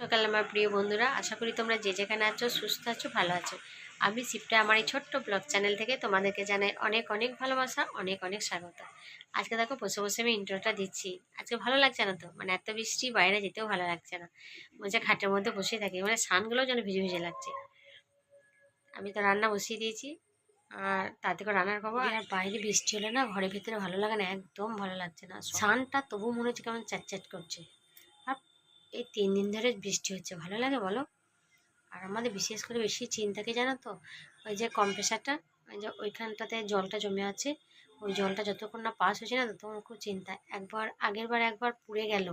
সকাল, আমার প্রিয় বন্ধুরা। আশা করি তোমরা যে যেখানে আছো, সুস্থ আছো, ভালো আছো। আমি সিপ্টা আমার এই ছোট্ট ব্লগ চ্যানেল থেকে তোমাদেরকে জানাই অনেক অনেক ভালোবাসা, অনেক অনেক স্বাগত। আজকে দেখো, বসে বসে আমি ইন্ট্রোটা দিচ্ছি। আজকে ভালো লাগছে না তো? মানে এত বৃষ্টি, বাইরে যেতেও ভালো লাগছে না। মনে খাটের মধ্যে বসে থাকি। মানে সানগুলোও যেন ভিজে ভিজে লাগছে। আমি তো রান্না বসিয়ে দিয়েছি। আর তাতে করে রান্নার খবর? আর বাইরে বৃষ্টি হলে না ঘরের ভিতরে ভালো লাগে না, একদম ভালো লাগছে না। সানটা তবু মনে হচ্ছে কেমন চ্যাট চ্যাট করছে। এই তিন দিন ধরে বৃষ্টি হচ্ছে, ভালো লাগে বলো? আর আমাদের বিশেষ করে বেশি চিন্তা কি জানো তো? ওই যে কম্প্রেসারটা যে ওইখানটাতে জলটা জমে আছে, ওই জলটা যতক্ষণ না পাস হয়েছে না ততক্ষণ খুব চিন্তা। একবার, আগের বার একবার পুড়ে গেল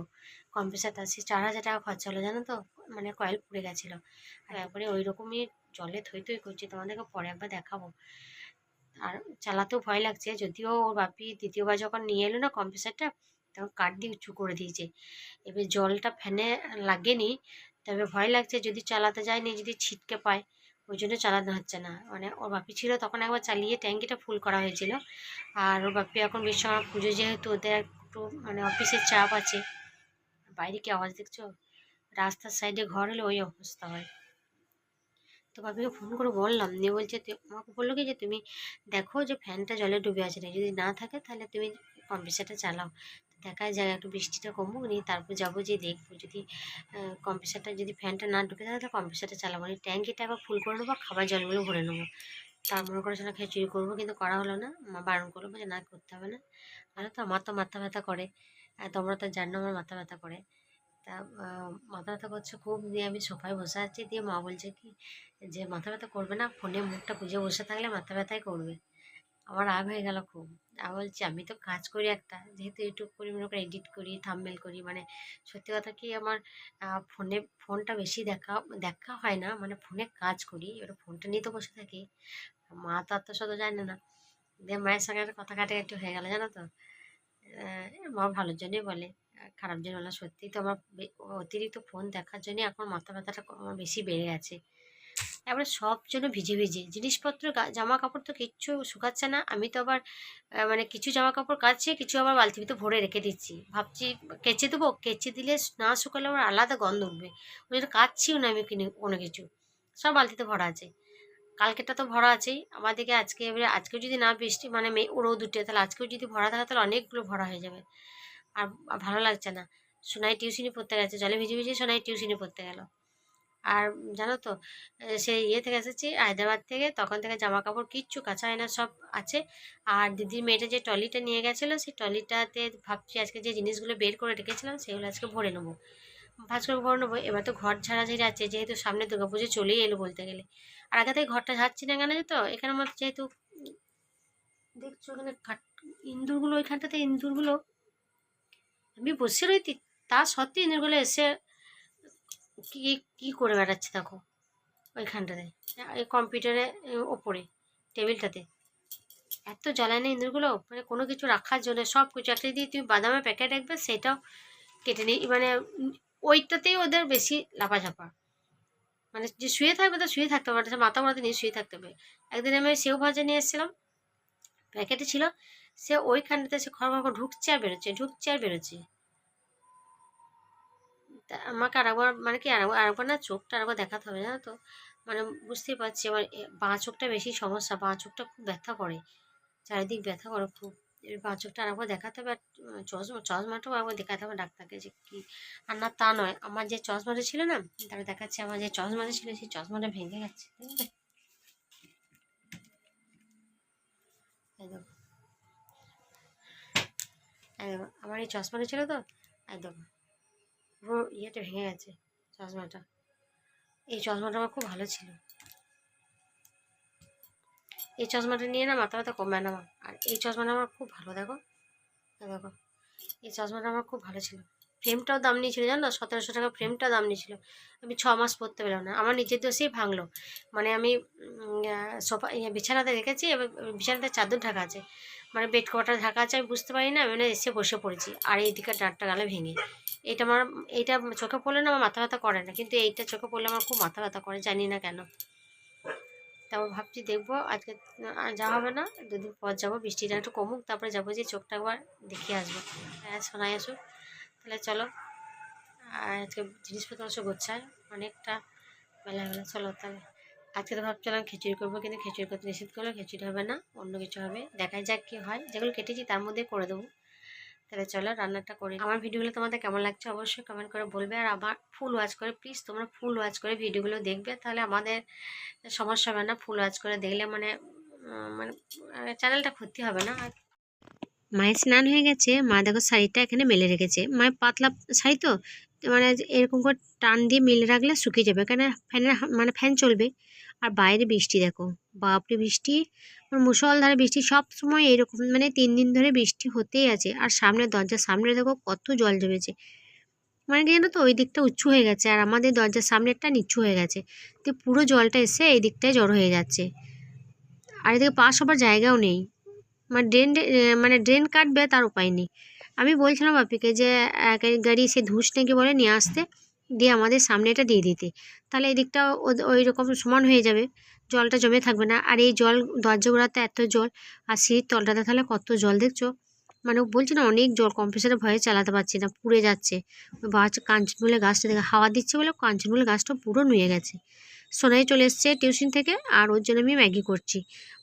কম্প্রেসারটা সে চার হাজার টাকা খরচা হলো, জানো তো? মানে কয়েল পুড়ে গেছিল। আর একবারে ওই রকমই জলে থই থই করছে, তোমাদেরকে পরে একবার দেখাবো। আর চালাতেও ভয় লাগছে, যদিও ওর বাপি দ্বিতীয়বার যখন নিয়ে এলো না কম্প্রেসারটা তখন কাঠ দিয়ে উঁচু করে দিয়েছে। এবার জলটা ফ্যানে লাগেনি, তবে ভয় লাগছে যদি চালাতে যায়নি যদি ছিটকে পায়, ওই জন্য চালানো হচ্ছে না। মানে ওর বাপি ছিল তখন একবার চালিয়ে ট্যাঙ্কিটা ফুল করা হয়েছিল। আর ওর বাপি এখন বিশ্বকর্মা পুজো যেহেতু, ওদের একটু মানে অফিসের চাপ আছে। বাইরে কি আওয়াজ দেখছ? রাস্তার সাইডে ঘর হলে ওই অবস্থা হয়। তো বাপিকে ফোন করে বললাম, নিয়ে বলছে আমাকে বলল কি যে, তুমি দেখো যে ফ্যানটা জলে ডুবে আছে না, যদি না থাকে তাহলে তুমি কম্প্রেসারটা চালাও। দেখা যায়, একটু বৃষ্টিটা কমুক, নিয়ে তারপর যাব যে দেখব। যদি কম্প্রেসারটা যদি ফ্যানটা না ঢুকে থাকে তাহলে কম্প্রেসারটা চালাবো। না ট্যাঙ্কিটা একবার ফুল করে নেব খাবার জলগুলো ভরে নেব। তার মনে করে সেটা খিচুড়ি করব, কিন্তু করা হলো না। মা বারণ করল যে না, করতে হবে না। তাহলে তো আমার তো মাথা ব্যথা করে। আর তোমরা তো জানো আমার মাথা ব্যথা করে। তা মাথা ব্যথা করছে খুব, দিয়ে আমি সোফায় বসে আছি। দিয়ে মা বলছে কি, যে মাথা ব্যথা করবে না, ফোনে মুখটা বুঝে বসে থাকলে মাথা ব্যথাই করবে। আমার রাগ হয়ে গেল খুব। আমি বলছি, আমি তো কাজ করি একটা। যেহেতু ইউটিউব করি, মনে করে এডিট করি থাম্বনেল করি মানে সত্যি কথা কি আমার ফোনে ফোনটা বেশি দেখা দেখা হয় না মানে ফোনে কাজ করি, এবার ফোনটা নিয়ে তো বসে থাকি। মা তো আর তো জানে না। দিয়ে মায়ের সঙ্গে একটা কথা কাটাকাটি হয়ে গেল, জানো তো? মা ভালোর জন্যই বলে খারাপ জন্য বলে সত্যি তো আমার অতিরিক্ত ফোন দেখার জন্যই এখন মাথা ব্যথাটা আমার বেশি বেড়ে গেছে। এবারে সব জন্য ভিজে ভিজে। জিনিসপত্র জামা কাপড় তো কিচ্ছু শুকাচ্ছে না। আমি তো আবার মানে কিছু জামা কাপড় কাচছি, কিছু আবার বালতির ভিতর ভরে রেখে দিচ্ছি। ভাবছি কেচে দেবো, কেচে দিলে না শুকালে আমার আলাদা গন্ধ উঠবে। ওই জন্য কাচ্ছিও না আমি কিনে কোনো কিছু। সব বালতিতে ভরা আছে। কালকেটা তো ভরা আছেই। আমাদেরকে আজকে এবারে, আজকেও যদি না বৃষ্টি মানে রোদ উঠে তাহলে আজকেও যদি ভরা থাকে, তাহলে অনেকগুলো ভরা হয়ে যাবে। আর ভালো লাগছে না। সোনাই টিউশনি পড়তে গেছে, জলে ভিজে ভিজে সোনাই টিউশনি পড়তে গেল। আর জানো তো সেই ইয়ে থেকে এসেছি, হায়দ্রাবাদ থেকে, তখন থেকে জামা কাপড় কিচ্ছু কাঁচা হয় না, সব আছে। আর দিদির মেয়েটা যে ট্রলিটা নিয়ে গেছিল, সেই ট্রলিটাতে ভাবছি আজকে যে জিনিসগুলো বের করে রেখেছিলাম, সেগুলো আজকে ভরে নেব। ভাজ করে ভরে নেব, এবার তো ঘর ঝাড়াঝাড়ি আছে, যেহেতু সামনে দুর্গাপুজো চলেই এলো বলতে গেলে। আর আগে থেকে ঘরটা ঝাড়ছি না কেন তো, এখানে আমার যেহেতু দেখছ এখানে কাঠ, ইঁদুরগুলো, ওইখানটাতে ইঁদুরগুলো, আমি বসে রইতি, তা সত্ত্বেও ইঁদুরগুলো এসে কি কি করে বেড়াচ্ছে দেখো, ওইখানটাতে, এই কম্পিউটারে ওপরে, টেবিলটাতে। এত জ্বালায় না ইঁদুরগুলো মানে কোনো কিছু রাখার জন্য সব কিছু একটা দিয়ে তুমি বাদামের প্যাকেট রাখবে, সেটাও কেটে নিই মানে ওইটাতেই ওদের বেশি লাফাঝাপা। মানে যে শুয়ে থাকবে, তো শুয়ে থাকতে পারে মাথা মাথা নিয়ে শুয়ে থাকতে হবে। একদিন আমি সেও ভাজা নিয়ে এসেছিলাম প্যাকেটে ছিল, সে ওইখানটাতে সে খড় খড় ঢুকছে আর বেরোচ্ছে, ঢুকছে আর বেরোচ্ছে। তা আমাকে আরেকবার মানে কি আরেকবার আরেকবার না চোখটা আরেকবার দেখাতে হবে জানো তো? মানে বুঝতেই পারছি আমার বাঁ চোখটা বেশি সমস্যা বাঁ চোখটা খুব ব্যথা করে। চারিদিক ব্যথা করে খুব। বাঁ চোখটা আরেকবার দেখাতে হবে আর চশমা চশমাটাও একবার দেখাতে হবে ডাক্তারকে যে কি। আর না তা নয় আমার যে চশমাটা ছিল না তারপরে দেখাচ্ছে আমার যে চশমাটা ছিল সেই চশমাটা ভেঙে গেছে এই দেখো, আমার এই চশমাটা ছিল তো? একদম। পুরো ইয়েটা ভেঙে গেছে চশমাটা। এই চশমাটা আমার খুব ভালো ছিল। এই চশমাটা নিয়ে না মাথা ব্যথা কমবে না আমার আর এই চশমাটা আমার খুব ভালো, দেখো। দেখো, এই চশমাটা আমার খুব ভালো ছিল। ফ্রেমটাও দাম নিয়েছিল, জানো? না সতেরোশো টাকা ফ্রেমটা দাম নিয়েছিল। আমি ছ মাস পরতে পেলাম না। আমার নিজের দোষেই ভাঙলো। মানে আমি সোফা ইয়ে বিছানাতে রেখেছি, এবার, বিছানাতে চাদর ঢাকা আছে। মানে বেড কভারটা ঢাকা আছে আমি বুঝতে পারি না মানে এসে বসে পড়েছি। আর এই দিকে ডাঁটটা গালে ভেঙে। এটা আমার এইটা চোখে পড়লে না আমার মাথা ব্যথা করে না। কিন্তু এইটা চোখে পড়লে আমার খুব মাথা ব্যথা করে জানি না কেন। তারপর ভাবছি দেখব আজকে আহ, যাওয়া হবে না দুদিন পর যাব বৃষ্টিটা একটু কমুক তারপরে যাব যে চোখটা একবার দেখিয়ে আসব। হ্যাঁ শোনাই আসুক। তাহলে চলো আর আজকে জিনিসপত্র সব গোছায় অনেকটা বেলা বেলা চলো তাহলে। আজকে তো ভাবছিলাম খিচুড়ি করব, কিন্তু খিচুড়ি করতে নিষেধ করল খিচুড়ি হবে না, অন্য কিছু হবে। দেখাই যাক কী হয়। যেগুলো কেটেছি তার মধ্যে করে দেবো। তাহলে চলো রান্নাটা করি আমার ভিডিওগুলো তোমাদের কেমন লাগছে অবশ্যই কমেন্ট করে বলবে। আর আমার ফুল ওয়াচ করে প্লিজ তোমরা ফুল ওয়াচ করে ভিডিওগুলো দেখবে। তাহলে আমাদের সমস্যা হবে না ফুল ওয়াচ করে দেখলে মানে মানে চ্যানেলটা ক্ষতি হবে না। মায়ের স্নান হয়ে গেছে। মা দেখো শাড়িটা এখানে মেলে রেখেছে। মায়ের পাতলা শাড়ি তো? মানে এরকম করে টান দিয়ে মেলে রাখলে শুকিয়ে যাবে। কেন ফ্যানের মানে ফ্যান চলবে। আর বাইরে বৃষ্টি দেখো। বাপরে বৃষ্টি। মানে মুসলধারে বৃষ্টি সব সময় এরকম মানে তিন দিন ধরে বৃষ্টি হতেই আছে। আর সামনে দরজার সামনে দেখো কত জল জমেছে। মানে কি জানো তো? ওই দিকটা উঁচু হয়ে গেছে। আর আমাদের দরজার সামনেরটা নিচু হয়ে গেছে। তো পুরো জলটা এসে এই দিকটায় জড়ো হয়ে যাচ্ছে। আর এদিকে পাশ হবার জায়গাও নেই। মানে ড্রেন মানে ড্রেন কাটবে তার উপায় নেই। আমি বলছিলাম বাপিকে যে, এক গাড়ি সে ধুস নাকি বলে নিয়ে আসতে, দিয়ে আমাদের সামনে এটা দিয়ে দিতে। তাহলে এই দিকটা ওই রকম সমান হয়ে যাবে, জলটা জমে থাকবে না। আর এই জল দরজাগুলোতে এত জল, আর সিঁড়ির তলটাতে তাহলে কত জল দেখছ? মানে বলছি না, অনেক জল কম্প্রেসারের ভয়ে চালাতে পারছি না, পুড়ে যাচ্ছে। ওই গাছ কাঞ্চনমূলে গাছটা দেখে হাওয়া দিচ্ছে বলে কাঞ্চনমূলে গাছটা পুরো নুয়ে গেছে। সোনাই চলে এসছে টিউশন থেকে, আর ওর জন্য আমি ম্যাগি করছি।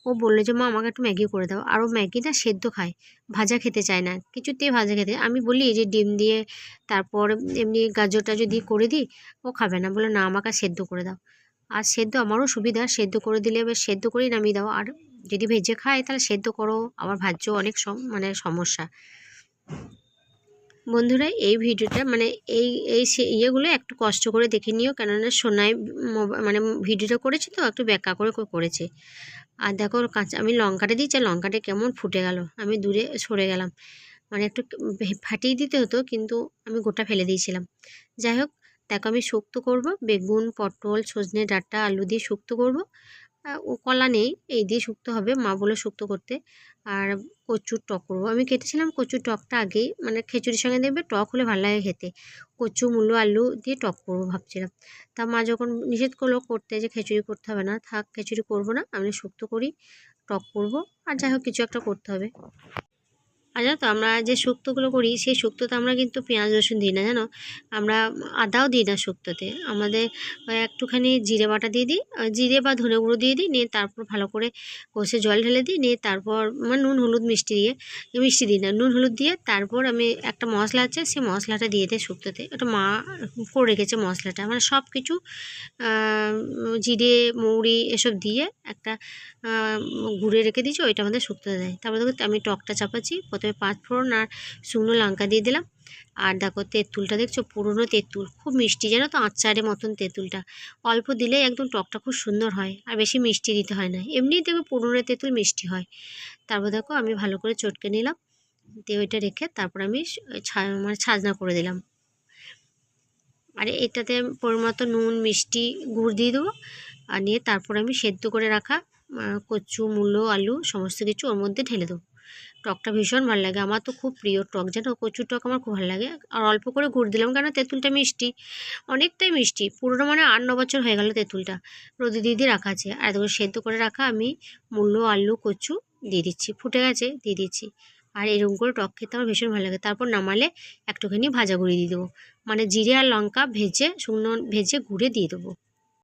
ও বলল যে, মা, আমাকে একটু ম্যাগি করে দাও। আর ও ম্যাগিটা সেদ্ধ খায়, ভাজা খেতে চায় না, কিছুতেই ভাজা খেতে আমি বলি যে ডিম দিয়ে তারপর এমনি গাজর টাজর দিয়ে করে দিই, ও খাবে না। বলে না, আমাকে সেদ্ধ করে দাও। আর সেদ্ধ আমারও সুবিধা, সেদ্ধ করে দিলে এবার সেদ্ধ করেই নামিয়ে দাও। আর যদি ভেজে খায়, তাহলে সেদ্ধ করো আবার ভাজ্য অনেক সম মানে সমস্যা। বন্ধুরা, এই ভিডিওটা মানে এই এই ইয়েগুলো একটু কষ্ট করে দেখে নিও। কেননা সোনায় মানে ভিডিওটা করেছি তো, একটু ব্যাকা করে করে করেছে। আর দেখো কাঁচা, আমি লঙ্কাটা দিয়েছি লঙ্কাটা কেমন ফুটে গেল। আমি দূরে সরে গেলাম। মানে একটু ফাটিয়ে দিতে হতো, কিন্তু আমি গোটা ফেলে দিয়েছিলাম। যাই হোক, দেখো আমি শুক্তো করব, বেগুন, পটল, সজনে ডাঁটা, আলু দিয়ে শুক্তো করব। কলা নেই, এই দিয়ে শুক্তো হবে, মা বলে শুক্তো করতে। আর কচুর টক করব। আমি কেটেছিলাম কচুর টকটা আগেই মানে খিচুড়ির সঙ্গে দেখবে টক হলে ভালো লাগে খেতে। কচু, মূলো, আলু দিয়ে টক করব ভাবছিলাম। তা মা যখন নিষেধ করল করতে যে খিচুড়ি করতে হবে না, থাক খিচুড়ি করব না, আমি শুক্তো করি, টক করব, আর যাই হোক কিছু একটা করতে হবে। আর জানো তো, আমরা যে শুক্তোগুলো করি, সেই শুক্তোতে আমরা কিন্তু পেঁয়াজ, রসুন দিই না, জানো? আমরা আদাও দিই না শুক্তোতে। আমাদের একটুখানি জিরে বাটা দিয়ে দিই জিরে বা ধনে গুঁড়ো দিয়ে দিই, নিয়ে তারপর ভালো করে কষে জল ঢেলে দিই, নিয়ে তারপর মানে নুন, হলুদ মিষ্টি দিয়ে, মিষ্টি দিই না, নুন, হলুদ দিয়ে তারপর আমি একটা মশলা আছে, সেই মশলাটা দিয়ে দিই শুক্তোতে। ওটা মা করে রেখেছে মশলাটা মানে সব কিছু জিরে, মৌরি এসব দিয়ে একটা গুঁড়ে রেখে দিয়েছি, ওইটা আমাদের শুক্তোতে দেয়। তারপর দেখো আমি টকটা চাপাচ্ছি, প্রথমে পাঁচ ফোড়ন আর শুকনো লঙ্কা দিয়ে দিলাম। আর দেখো তেঁতুলটা দেখছ, পুরনো তেঁতুল। খুব মিষ্টি, জানো তো? আচারের মতন তেঁতুলটা। অল্প দিলেই একদম টকটা খুব সুন্দর হয় আর বেশি মিষ্টি দিতে হয় না। এমনিই দেখবে পুরনো তেঁতুল মিষ্টি হয়। তারপর দেখো আমি ভালো করে চটকে নিলাম। দিয়ে ওইটা রেখে তারপর আমি মানে ছাজনা করে দিলাম। আর এটাতে পরিমতো নুন, মিষ্টি, গুড় দিয়ে দেবো। আর নিয়ে তারপর আমি সেদ্ধ করে রাখা কচু, মূলো, আলু, সমস্ত কিছু ওর মধ্যে ঢেলে দেবো। টকটা ভীষণ ভালো লাগে। আমার তো খুব প্রিয় টক। জানো, কচুর টক আমার খুব ভালো লাগে। আর অল্প করে গুড় দিলাম কেন? তেঁতুলটা মিষ্টি। অনেকটাই মিষ্টি। পুরোনো মানে আট ন বছর হয়ে গেল তেঁতুলটা। রোদে দিয়ে দিয়ে রাখা আছে। আর দেখো সেদ্ধ করে রাখা আমি মূলো আলু, কচু দিয়ে দিচ্ছি। ফুটে গেছে, দিয়ে দিচ্ছি। আর এরকম করে টক খেতে আমার ভীষণ ভালো লাগে। তারপর নামালে একটুখানি ভাজা গুঁড়ি দিয়ে দেবো। মানে জিরে আর লঙ্কা ভেজে, শুকনো ভেজে গুঁড়ে দিয়ে দেবো।